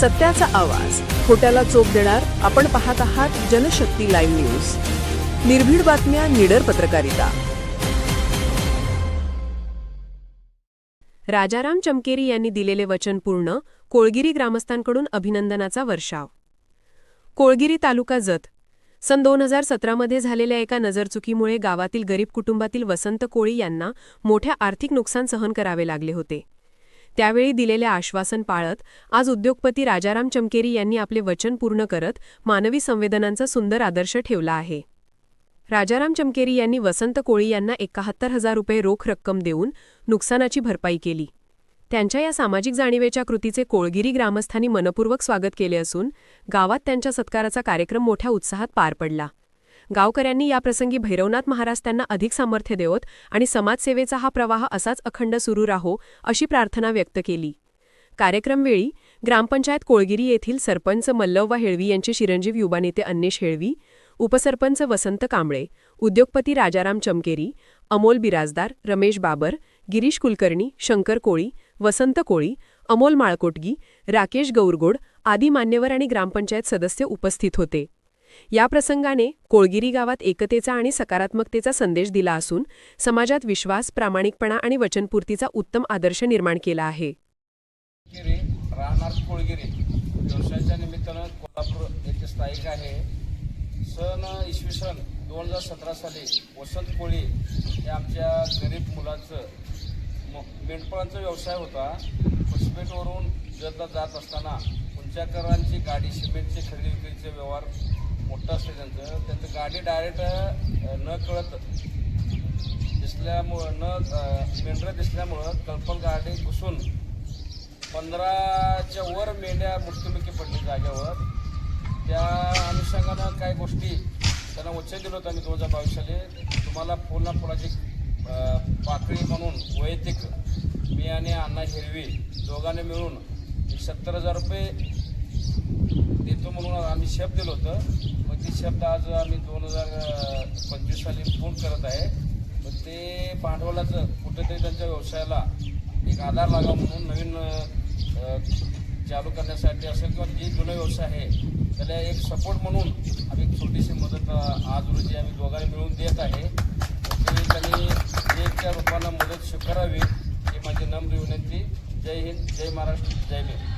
सत्याचा आवाज. खोट्याला चोप देणार आपण पाहत आहात जनशक्ती लाईव्ह न्यूज. निर्भीड बातम्या निडर पत्रकारिता. राजाराम चमकेरी यांनी दिलेले वचन पूर्ण कोळगिरी ग्रामस्थांकडून अभिनंदनाचा वर्षाव. कोळगिरी तालुका जत. सन दोन हजार सतरामध्ये झालेल्या एका नजरचुकीमुळे गावातील गरीब कुटुंबातील वसंत कोळी यांना मोठ्या आर्थिक नुकसान सहन करावे लागले होते. त्यावेळी दिलेले आश्वासन पाळत आज उद्योगपती राजाराम चमकेरी यांनी आपले वचन पूर्ण करत मानवी संवेदनांचा सुंदर आदर्श ठेवला आहे. राजाराम चमकेरी यांनी वसंत कोळी यांना एकाहत्तर हजार रुपये रोख रक्कम देऊन नुकसानाची भरपाई केली. त्यांच्या या सामाजिक जाणीवेच्या कृतीचे कोळगिरी ग्रामस्थांनी मनपूर्वक स्वागत केले असून गावात त्यांच्या सत्काराचा कार्यक्रम मोठ्या उत्साहात पार पडला. गावकऱ्यांनी याप्रसंगी भैरवनाथ महाराज त्यांना अधिक सामर्थ्य देवत आणि समाजसेवेचा हा प्रवाह असाच अखंड सुरू राहो अशी प्रार्थना व्यक्त केली. कार्यक्रमवेळी ग्रामपंचायत कोळगिरी येथील सरपंच मल्लव्वा हेळवी यांचे चिरंजीव युवा नेते अन्नेश हेळवी उपसरपंच वसंत कांबळे उद्योगपती राजाराम चमकेरी अमोल बिराजदार रमेश बाबर गिरीश कुलकर्णी शंकर कोळी वसंत कोळी अमोल माळकोटगी राकेश गौरगोड आदी मान्यवर आणि ग्रामपंचायत सदस्य उपस्थित होते. या प्रसंगाने कोळगिरी गावात एकतेचा आणि सकारात्मकतेचा संदेश दिला असून समाजात विश्वास प्रामाणिकपणा आणि वचनपूर्तीचा उत्तम आदर्श निर्माण केला आहे. निमित्तानं कोल्हापूर येथे स्थायिक आहे. सन इसवी सन दोन हजार सतरा साली वसंत कोळी हे आमच्या गरीब मुलाचं म- मेंढपाळांचा व्यवसाय होता. पुसपेटवरून जतला जात असताना उंचाकरांची गाडी सिमेंटची खरेदी विक्रीचे व्यवहार मोठं असते त्यांचं. त्यांचं गाडी डायरेक्ट न कळत दिसल्यामुळं न अ, मेंढरं दिसल्यामुळं कल्पन गाडी घुसून पंधराच्या वर मेंढ्या मृत्युमुखी पडली जागेवर. त्या अनुषंगानं काही गोष्टी त्यांना वचन दिलं होतं आम्ही दोन हजार बावीस साली. तुम्हाला फुलना फुलाची पाकळी म्हणून वैयक्तिक मी आणि अण्णा हिरवी दोघांनी मिळून सत्तर हजार रुपये देतो म्हणून आम्ही शब्द दिलं होतं. मग ते शब्द आज आम्ही दोन हजार पंचवीस साली पूर्ण करत आहे. मग ते भांडवलाचं कुठेतरी त्यांच्या व्यवसायाला एक आधार लागावा म्हणून नवीन चालू करण्यासाठी असेल किंवा जे जुना व्यवसाय आहे त्याला एक सपोर्ट म्हणून आम्ही एक छोटीशी मदत आज रोजी आम्ही दोघांनी मिळून देत आहे. ते त्यांनी एकच्या रूपानं मदत स्वीकारावी ही माझी नम्र विनंती. जय हिंद जय महाराष्ट्र जय भीम.